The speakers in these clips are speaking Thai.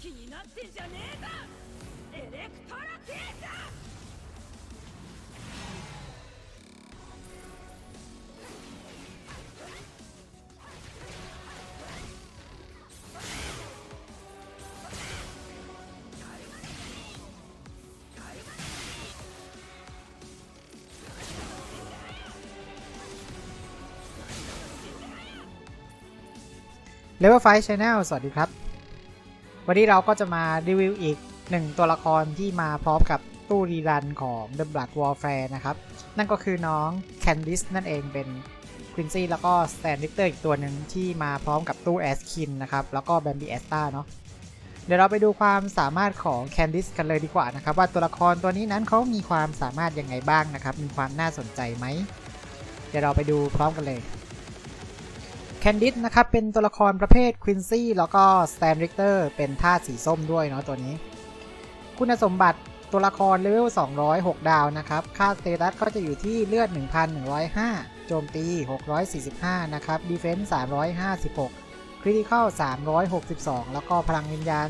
気になってんじゃねえぞエレクトロテーザー เลเวลไฟช n แนลสวัสดีครับ วันนี้เราก็จะมารีวิวอีกหนึ่งตัวละครที่มาพร้อมกับตู้รีรันของ The Blood Warfare นะครับ นั่นก็คือน้อง Candice นั่นเองเป็น Quincy แล้วก็ Stan Richter อีกตัวหนึ่งที่มาพร้อมกับตู้ Askin นนะครับ แล้วก็ Bambi a s t a เนาะเดี๋ยวเราไปดูความสามารถของ Candice กันเลยดีกว่านะครับ ว่าตัวละครตัวนี้นั้นเขามีความสามารถยังไงบ้างนะครับ มีความน่าสนใจไหม เดี๋ยวเราไปดูพร้อมกันเลย แคนดิสนะครับ เป็นตัวละครประเภทควินซี่แล้วก็สแตนริกเตอร์เป็นธาสีส้มด้วยเนาะตัวนี้ คุณสมบัติตัวละครเลเวล 206 ดาวนะครับ ค่าสเตตัสก็จะอยู่ที่เลือด 1,105 โจมตี 645 นะครับ ดีเฟนส์356 คริติคอล362 แล้วก็พลังวิญญาณ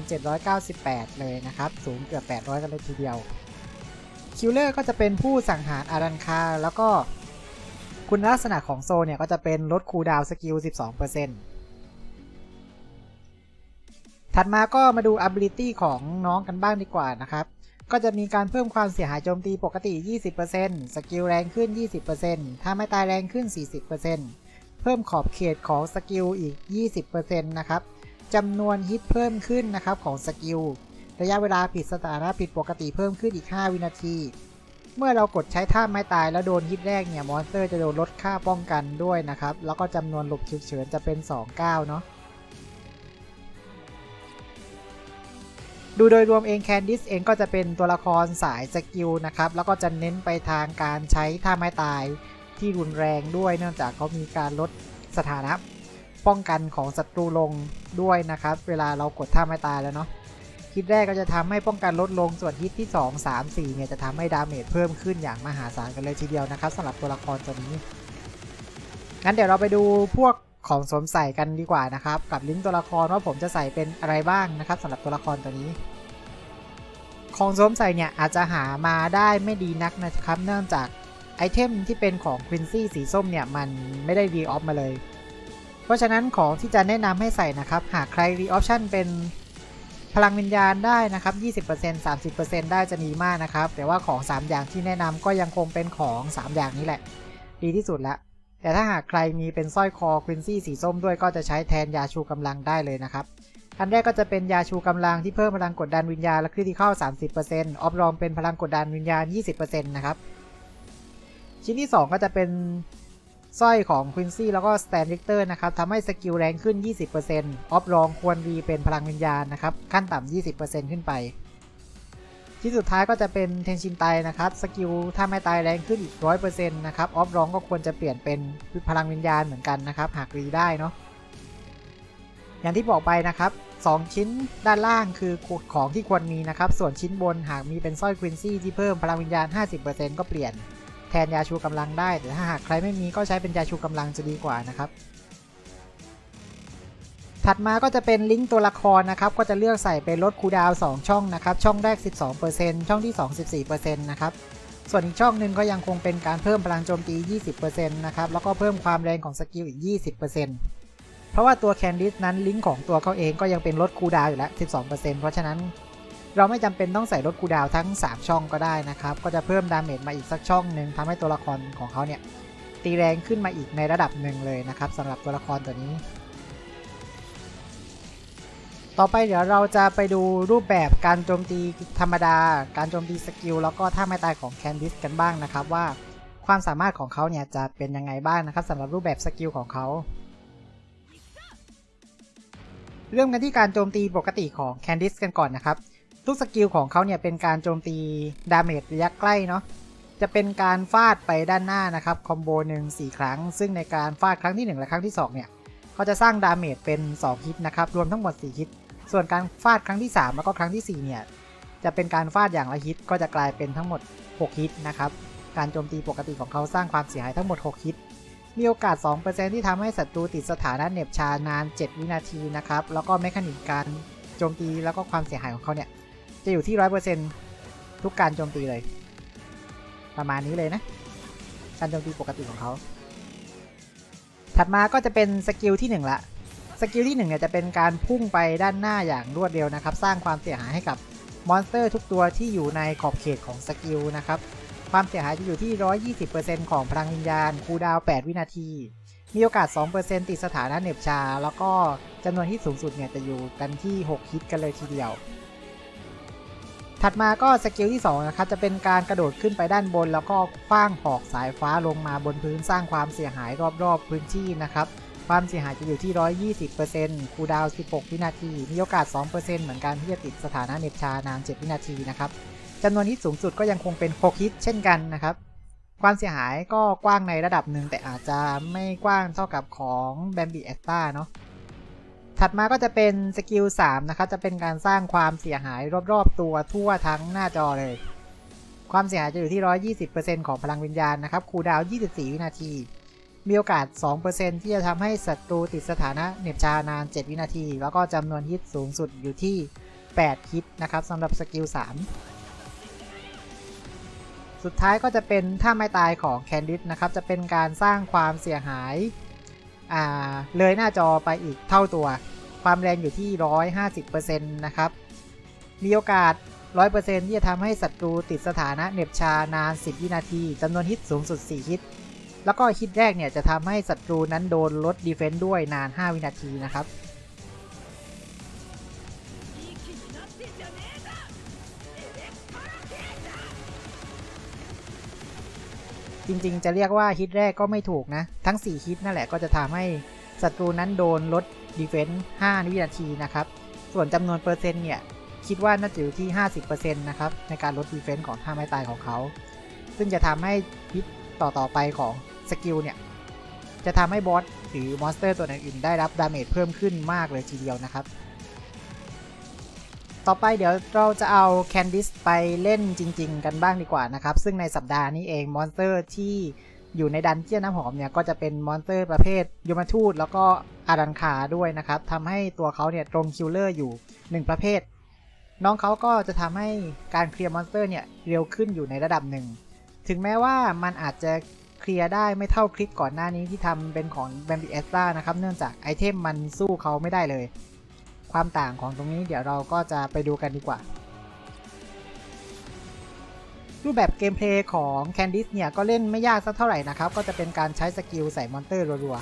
798 เลยนะครับ สูงเกือบ 800 กันเลยทีเดียว คิลเลอร์ก็จะเป็นผู้สังหารอารันคา แล้วก็ คุณลักษณะของโซเนี่ยก็จะเป็นลดคูดาวสกิล 12%ถัดมาก็มาดู ability ของน้องกันบ้างดีกว่านะครับ ก็จะมีการเพิ่มความเสียหายโจมตีปกติ 20%สกิลแรงขึ้น 20%ถ้าไม่ตายแรงขึ้น 40%เพิ่มขอบเขตของสกิลอีก 20%นะครับจำนวนฮิตเพิ่มขึ้นนะครับของสกิลระยะเวลาผิดสถานะผิดปกติเพิ่มขึ้นอีก 5 วินาที เมื่อเรากดใช้ท่าไม้ตายแล้วโดนฮิตแรกเนี่ยมอนสเตอร์จะโดนลดค่าป้องกันด้วยนะครับ แล้วก็จำนวนหลบฉุกเฉินจะเป็น 29 เนาะดูโดยรวมเองแคนดิสเองก็จะเป็นตัวละครสายสกิลนะครับ แล้วก็จะเน้นไปทางการใช้ท่าไม้ตายที่รุนแรงด้วย เนื่องจากเขามีการลดสถานะป้องกันของศัตรูลงด้วยนะครับ เวลาเรากดท่าไม้ตายแล้วเนาะ ฮิตแรกก็จะทำให้ป้องกันลดลงส่วนฮิตที่ 2 3 4 เนี่ยจะทำให้ดาเมจเพิ่มขึ้นอย่างมหาศาลกันเลยทีเดียวนะครับสำหรับตัวละครตัวนี้ งั้นเดี๋ยวเราไปดูพวกของสวมใส่กันดีกว่านะครับ กับลิงก์ตัวละครว่าผมจะใส่เป็นอะไรบ้างนะครับสำหรับตัวละครตัวนี้ ของสวมใส่เนี่ยอาจจะหามาได้ไม่ดีนักนะครับ เนื่องจากไอเทมที่เป็นของควินซี่สีส้มเนี่ยมันไม่ได้รีออฟมาเลย เพราะฉะนั้นของที่จะแนะนำให้ใส่นะครับ หากใครรีออปชั่นเป็น พลังวิญญาณได้นะครับ 20% 30%ได้จะดีมากนะครับ แต่ว่าของ 3 อย่างที่แนะนำก็ยังคงเป็นของ 3 อย่างนี้แหละ ดีที่สุดละ แต่ถ้าหากใครมีเป็นสร้อยคอควินซี่สีส้มด้วยก็จะใช้แทนยาชูกำลังได้เลยนะครับ อันแรกก็จะเป็นยาชูกำลังที่เพิ่มพลังกดดันวิญญาณและคริติคอล30%ออฟรองเป็นพลังกดดันวิญญาณ 20%นะครับ ชิ้นที่ 2 ก็จะเป็น สร้อยของควินซี่แล้วก็สแตนริกเตอร์นะครับทำให้สกิลแรงขึ้น 20%ออฟรองควรรีเป็นพลังวิญญาณนะครับ ขั้นต่ำ 20%ขึ้นไป ที่สุดท้ายก็จะเป็นเทนชินไตนะครับ สกิลถ้าไม่ตายแรงขึ้นอีก 100%นะครับ ออฟรองก็ควรจะเปลี่ยนเป็นพลังวิญญาณเหมือนกันนะครับ หากรีได้เนาะ อย่างที่บอกไปนะครับ2 ชิ้นด้านล่างคือของที่ควรมีนะครับ ส่วนชิ้นบนหากมีเป็นสร้อยควินซี่ที่เพิ่มพลังวิญญาณ 50%ก็เปลี่ยน แทนยาชูกำลังได้ แต่ถ้าหากใครไม่มีก็ใช้เป็นยาชูกำลังจะดีกว่านะครับ ถัดมาก็จะเป็นลิงก์ตัวละครนะครับ ก็จะเลือกใส่เป็นลดคูดาว 2 ช่องนะครับ ช่องแรก 12%ช่องที่ 2 14%นะครับ ส่วนอีกช่องหนึ่งก็ยังคงเป็นการเพิ่มพลังโจมตี 20%นะครับ แล้วก็เพิ่มความแรงของสกิลอีก 20%เพราะว่าตัวแคนดิสนั้นลิงก์ของตัวเขาเองก็ยังเป็นลดคูดาวอยู่แล้ว 12%เพราะฉะนั้น เราไม่จำเป็นต้องใส่ลดคูดาวทั้ง 3 ช่องก็ได้นะครับ ก็จะเพิ่มดาเมจมาอีกสักช่องหนึ่งทำให้ตัวละครของเขาเนี่ยตีแรงขึ้นมาอีกในระดับหนึ่งเลยนะครับสำหรับตัวละครตัวนี้ ต่อไปเดี๋ยวเราจะไปดูรูปแบบการโจมตีธรรมดา การโจมตีสกิลแล้วก็ท่าไม้ตายของแคนดิสกันบ้างนะครับว่าความสามารถของเขาเนี่ยจะเป็นยังไงบ้างนะครับสำหรับรูปแบบสกิลของเขาเริ่มกันที่การโจมตีปกติของแคนดิสกันก่อนนะครับ ทุกสกิลของเขาเนี่ยเป็นการโจมตีดาเมจระยะใกล้เนาะจะเป็นการฟาดไปด้านหน้านะครับคอมโบหนึ่งสี่ครั้ง ซึ่งในการฟาดครั้งที่ 1 และครั้งที่ 2 เนี่ยเขาจะสร้างดาเมจเป็น 2 ฮิตนะครับ รวมทั้งหมด 4 ฮิต ส่วนการฟาดครั้งที่ 3 แล้วก็ครั้งทีสี่4 เนี่ยจะเป็นการฟาดอย่างละฮิตก็จะกลายเป็นทั้งหมด 6 ฮิตนะครับ การโจมตีปกติของเขาสร้างความเสียหายทั้งหมด 6 ฮิต มีโอกาส 2%ที่ทำให้ศัตรูติดสถานะเหน็บชานาน 7 วินาทีนะครับแล้วก็แมคานิกการโจมตีแล้วก็ความเสียหายของเขาเนี่ย จะอยู่ที่100%ทุกการโจมตีเลย ประมาณนี้เลยนะ การโจมตีปกติของเขา ถัดมาก็จะเป็นสกิลที่1ละสกิลที่1เนี่ยจะเป็นการพุ่งไปด้านหน้าอย่างรวดเร็วนะครับ สร้างความเสียหายให้กับมอนสเตอร์ทุกตัวที่อยู่ในขอบเขตของสกิลนะครับ ความเสียหายจะอยู่ที่ 120%ของพลังวิญญาณ คูดาว 8 วินาที มีโอกาส 2%ติดสถานะเหน็บชา แล้วก็จำนวนที่สูงสุดเนี่ยจะอยู่กันที่ 6 ฮิตกันเลยทีเดียว ถัดมาก็สกิลที่2นะครับจะเป็นการกระโดดขึ้นไปด้านบน แล้วก็คว้างหอกสายฟ้าลงมาบนพื้นสร้างความเสียหายรอบๆพื้นที่นะครับความเสียหายจะอยู่ที่ 120%คูดาว 16 วินาที มีโอกาส 2%เหมือนกันที่จะติดสถานะเหน็บชานาน 7 วินาทีนะครับจำนวนฮิตสูงสุดก็ยังคงเป็น 6 ฮิตเช่นกันนะครับ ความเสียหายก็กว้างในระดับหนึ่งแต่อาจจะไม่กว้างเท่ากับของแบมบี้แอสตาเนาะ ถัดมาก็จะเป็นสกิล3นะครับ จะเป็นการสร้างความเสียหายรอบๆตัวทั่วทั้งหน้าจอเลย ความเสียหายจะอยู่ที่ 120%ของพลังวิญญาณนะครับ คูดาว 24 วินาที มีโอกาส 2%ที่จะทำให้ศัตรูติดสถานะเหน็บชานาน 7 วินาที แล้วก็จำนวนฮิตสูงสุดอยู่ที่ 8 ฮิตนะครับสำหรับสกิล 3 สุดท้ายก็จะเป็นท่าไม้ตายของแคนดิสนะครับ จะเป็นการสร้างความเสียหาย อ่าเลยหน้าจอไปอีกเท่าตัว ความแรงอยู่ที่ 150%นะครับ มีโอกาส 100%ที่จะทำให้ศัตรูติดสถานะเหน็บชานาน 10 วินาทีจำนวนฮิตสูงสุด 4 ฮิต แล้วก็ฮิตแรกเนี่ยจะทำให้ศัตรูนั้นโดนลดดีเฟนต์ด้วยนาน 5 วินาทีนะครับ จริงๆ จะเรียกว่าฮิตแรกก็ไม่ถูกนะ ทั้ง 4 ฮิตนั่นแหละก็จะทำให้ศัตรูนั้นโดนลดดีเฟนส์5วินาทีนะครับ ส่วนจำนวนเปอร์เซ็นต์เนี่ย คิดว่าน่าจะอยู่ที่ 50%นะครับ ในการลดดีเฟนส์ของท่าไม้ตายของเขา ซึ่งจะทำให้ฮิตต่อๆไปของสกิลเนี่ย จะทำให้บอสหรือมอนสเตอร์ตัวอื่นๆได้รับดาเมจเพิ่มขึ้นมากเลยทีเดียวนะครับ ต่อไปเดี๋ยวเราจะเอาแคนดิสไปเล่นจริง ๆ กันบ้างดีกว่านะครับ ซึ่งในสัปดาห์นี้เองมอนสเตอร์ที่อยู่ในดันเจียนน้ำหอมเนี่ยก็จะเป็นมอนสเตอร์ประเภทยมทูตแล้วก็อารันคาด้วยนะครับทำให้ตัวเขาเนี่ยตรงคิลเลอร์อยู่ 1 ประเภท น้องเขาก็จะทำให้การเคลียร์มอนสเตอร์เนี่ยเร็วขึ้นอยู่ในระดับหนึ่ง ถึงแม้ว่ามันอาจจะเคลียร์ได้ไม่เท่าคลิปก่อนหน้านี้ที่ทำเป็นของแบมบิเอสตานะครับเนื่องจากไอเทมมันสู้เขาไม่ได้เลย ความต่างของตรงนี้เดี๋ยวเราก็จะไปดูกันดีกว่า รูปแบบเกมเพลย์ของ Candice เนี่ยก็เล่นไม่ยากสักเท่าไหร่นะครับ ก็จะเป็นการใช้สกิลใส่มอนเตอร์รัว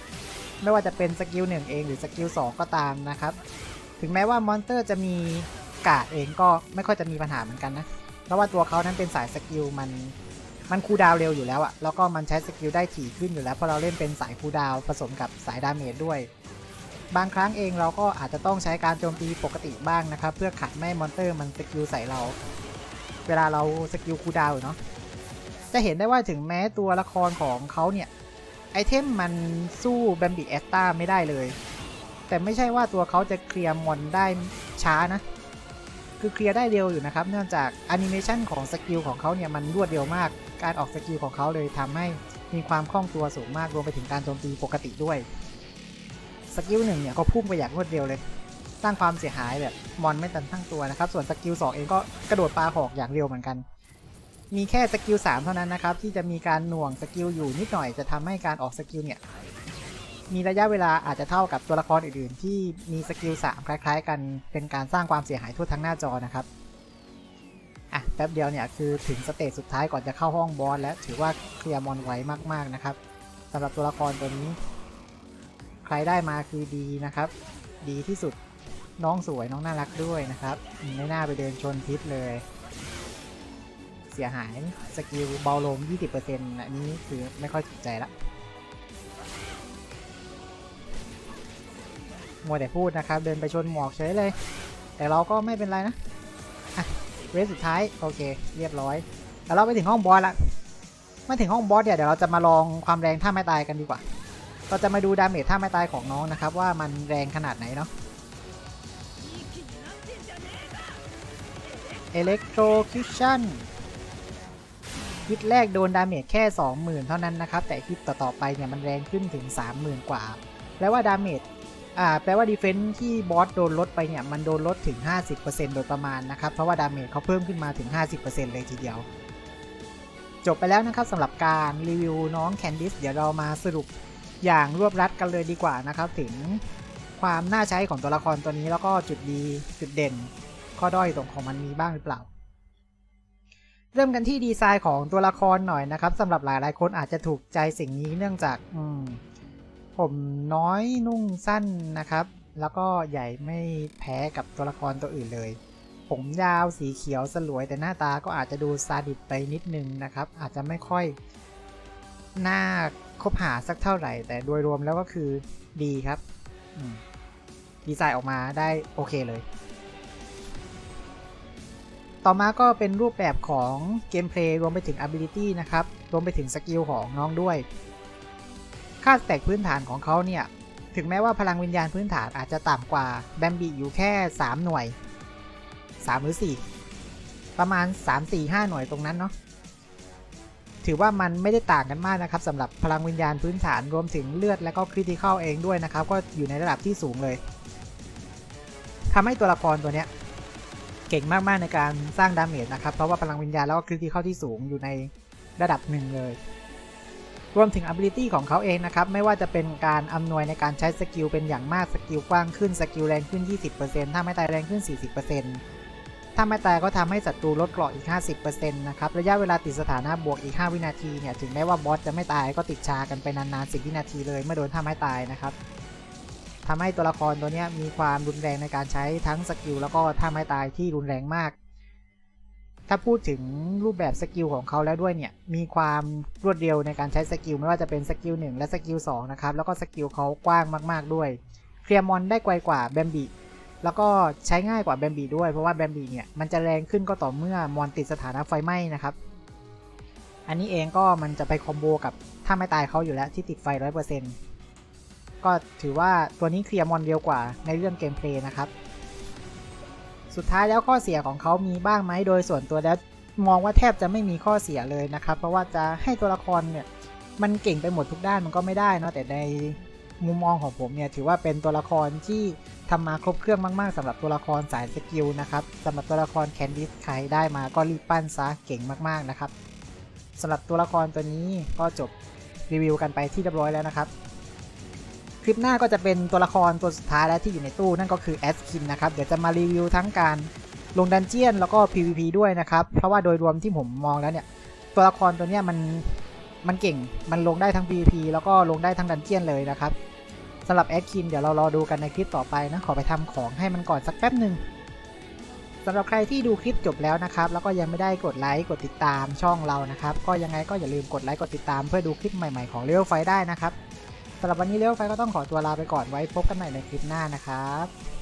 ๆ ไม่ว่าจะเป็นสกิล1เองหรือสกิล2ก็ตามนะครับ ถึงแม้ว่ามอนเตอร์จะมีกาดเองก็ไม่ค่อยจะมีปัญหาเหมือนกันนะ เพราะว่าตัวเขานั้นเป็นสายสกิลมันมันคูดาวเร็วอยู่แล้วอะแล้วก็มันใช้สกิลได้ถี่ขึ้นอยู่แล้วเพราะเราเล่นเป็นสายคูดาวผสมกับสายดาเมจด้วย บางครั้งเองเราก็อาจจะต้องใช้การโจมตีปกติบ้างนะครับ เพื่อขัดไม่มอนเตอร์มันสกิลใส่เรา เวลาเราสกิลคูดาวอยู่เนาะจะเห็นได้ว่าถึงแม้ตัวละครของเขาเนี่ย ไอเทมมันสู้แบมบิแอสตาไม่ได้เลย แต่ไม่ใช่ว่าตัวเขาจะเคลียร์มอนได้ช้านะ คือเคลียร์ได้เร็วอยู่นะครับ เนื่องจากแอนิเมชันของสกิลของเขาเนี่ยมันรวดเร็วมาก การออกสกิลของเขาเลยทำให้มีความคล่องตัวสูงมากรวมไปถึงการโจมตีปกติด้วย สกิลหนึ่งเนี่ยก็พุ่งไปอย่างรวดเร็วเลย สร้างความเสียหายแบบมอนไม่ตันทั้งตัวนะครับ ส่วนสกิล2เองก็กระโดดปลาหอกอย่างเร็วเหมือนกัน มีแค่สกิล3เท่านั้นนะครับ ที่จะมีการหน่วงสกิลอยู่นิดหน่อยจะทำให้การออกสกิลเนี่ยมีระยะเวลาอาจจะเท่ากับตัวละครอื่นๆ ที่มีสกิล3คล้าย ๆ กันเป็นการสร้างความเสียหายทั่วทั้งหน้าจอนะครับอะแป๊บเดียวเนี่ยคือถึงสเตจสุดท้ายก่อนจะเข้าห้องบอสแล้วถือว่าเคลียร์มอนไวมากๆนะครับสำหรับตัวละครตัวนี้ ใครได้มาคือดีนะครับ ดีที่สุดน้องสวยน้องน่ารักด้วยนะครับไม่น่าไปเดินชนพิษเลย เสียหายสกิลเบาลง 20%อันนี้คือไม่ค่อยถูกใจละมัวแต่พูดนะครับ เดินไปชนหมอกเฉยเลย แต่เราก็ไม่เป็นไรนะเวสสุดท้าย โอเค เรียบร้อย แล้วเราไปถึงห้องบอสละมาถึงห้องบอสเดี๋ยวเดี๋ยวเราจะมาลองความแรงท่าไม้ตายกันดีกว่า เราจะมาดูดาเมจท่าไม่ตายของน้องนะครับ ว่ามันแรงขนาดไหนเนาะเอเล็กโทรคิวชั่นฮิตแรกโดนดาเมจแค่ 20,000 เท่านั้นนะครับ แต่ฮิตต่อๆไปเนี่ยมันแรงขึ้นถึง 30,000 กว่า แปลว่าดาเมจอ่าแปลว่าดีเฟนซ์ที่บอสโดนลดไปเนี่ยมันโดนลดถึง 50%โดยประมาณนะครับ เพราะว่าดาเมจเขาเพิ่มขึ้นมาถึง 50%เลยทีเดียว จบไปแล้วนะครับสำหรับการรีวิวน้องแคนดิสเดี๋ยวเรามาสรุป อย่างรวบรัดกันเลยดีกว่านะครับ ถึงความน่าใช้ของตัวละครตัวนี้แล้วก็จุดดีจุดเด่น ข้อด้อยตรงของมันมีบ้างหรือเปล่า เริ่มกันที่ดีไซน์ของตัวละครหน่อยนะครับสำหรับหลายๆคนอาจจะถูกใจสิ่งนี้เนื่องจากอืผมน้อยนุ่งสั้นนะครับ แล้วก็ใหญ่ไม่แพ้กับตัวละครตัวอื่นเลยผมยาวสีเขียวสลวยแต่หน้าตาก็อาจจะดูซาดิสไปนิดนึงนะครับ อาจจะไม่ค่อย น่าคบหาสักเท่าไหร่ แต่โดยรวมแล้วก็คือดีครับดีไซน์ออกมาได้โอเคเลย ต่อมาก็เป็นรูปแบบของเกมเพลย์รวมไปถึง Ability นะครับ รวมไปถึงสกิลของน้องด้วย ค่าสแต็กพื้นฐานของเขาเนี่ย ถึงแม้ว่าพลังวิญญาณพื้นฐานอาจจะต่ำกว่าแบมบิอยู่แค่ 3 หน่วย 3 หรือ 4 ประมาณ 3 4 5 หน่วยตรงนั้นเนาะ ถือว่ามันไม่ได้ต่างกันมากนะครับสำหรับพลังวิญญาณพื้นฐานรวมถึงเลือดและก็คริติคอลเองด้วยนะครับ ก็อยู่ในระดับที่สูงเลยทำให้ตัวละครตัวเนี้ยเก่งมากๆในการสร้างดาเมจนะครับ เพราะว่าพลังวิญญาณแล้วก็คริติคอลที่สูงอยู่ในระดับหนึ่งเลย รวมถึง ability ของเขาเองนะครับ ไม่ว่าจะเป็นการอำนวยในการใช้สกิลเป็นอย่างมากสกิลกว้างขึ้นสกิลแรงขึ้น 20%ถ้าไม่ตายแรงขึ้น 40% ถ้าไม่ตายก็ทำให้ศัตรูลดเกราะอีก 50%นะครับ ระยะเวลาติดสถานะบวกอีก 5 วินาทีเนี่ย ถึงแม้ว่าบอสจะไม่ตายก็ติดชากันไปนานๆ 10 วินาทีเลยเมื่อโดนท่าไม้ตายนะครับทำให้ตัวละครตัวนี้มีความรุนแรงในการใช้ทั้งสกิลแล้วก็ท่าไม้ตายที่รุนแรงมาก ถ้าพูดถึงรูปแบบสกิลของเขาแล้วด้วยเนี่ย มีความรวดเร็วในการใช้สกิลไม่ว่าจะเป็นสกิล1และสกิล2นะครับ แล้วก็สกิลเขากว้างมาก ๆด้วย เคลียร์มอนได้ไกลกว่าแบมบี แล้วก็ใช้ง่ายกว่าแบมบีด้วยเพราะว่าแบมบีเนี่ยมันจะแรงขึ้นก็ต่อเมื่อมอนติดสถานะไฟไหม้นะครับ อันนี้เองก็มันจะไปคอมโบกับถ้าไม่ตายเขาอยู่แล้วที่ติดไฟ 100%ก็ถือว่าตัวนี้เคลียร์มอนเร็วกว่าในเรื่องเกมเพลย์นะครับ สุดท้ายแล้วข้อเสียของเขามีบ้างไหมโดยส่วนตัวแล้วมองว่าแทบจะไม่มีข้อเสียเลยนะครับ เพราะว่าจะให้ตัวละครเนี่ยมันเก่งไปหมดทุกด้านมันก็ไม่ได้เนาะแต่ในมุมมองของผมเนี่ยถือว่าเป็นตัวละครที่ ทำมาครบเครื่องมากๆสำหรับตัวละครสายสกิลนะครับสำหรับตัวละครแคนดิสใครได้มาก็รีบปั้นซะเก่งมากๆนะครับสำหรับตัวละครตัวนี้ก็จบรีวิวกันไปที่เรียบร้อยแล้วนะครับ คลิปหน้าก็จะเป็นตัวละครตัวสุดท้ายแล้วที่อยู่ในตู้นั่นก็คือแอสคินนะครับเดี๋ยวจะมารีวิวทั้งการลงดันเจียนแล้วก็ PVP ด้วยนะครับเพราะว่าโดยรวมที่ผมมองแล้วเนี่ยตัวละครตัวนี้มันมันเก่งมันลงได้ทั้ง PVP แล้วก็ลงได้ทั้งดันเจียนเลยนะครับ สำหรับแอดคินเดี๋ยวเรารอดูกันในคลิปต่อไปนะ ขอไปทำของให้มันก่อนสักแป๊บหนึ่งสำหรับใครที่ดูคลิปจบแล้วนะครับ แล้วก็ยังไม่ได้กดไลค์กดติดตามช่องเรานะครับ ก็ยังไงก็อย่าลืมกดไลค์กดติดตามเพื่อดูคลิปใหม่ๆของเลี้ยวไฟได้นะครับสำหรับวันนี้เลี้ยวไฟก็ต้องขอตัวลาไปก่อนไว้พบกันใหม่ในคลิปหน้านะครับ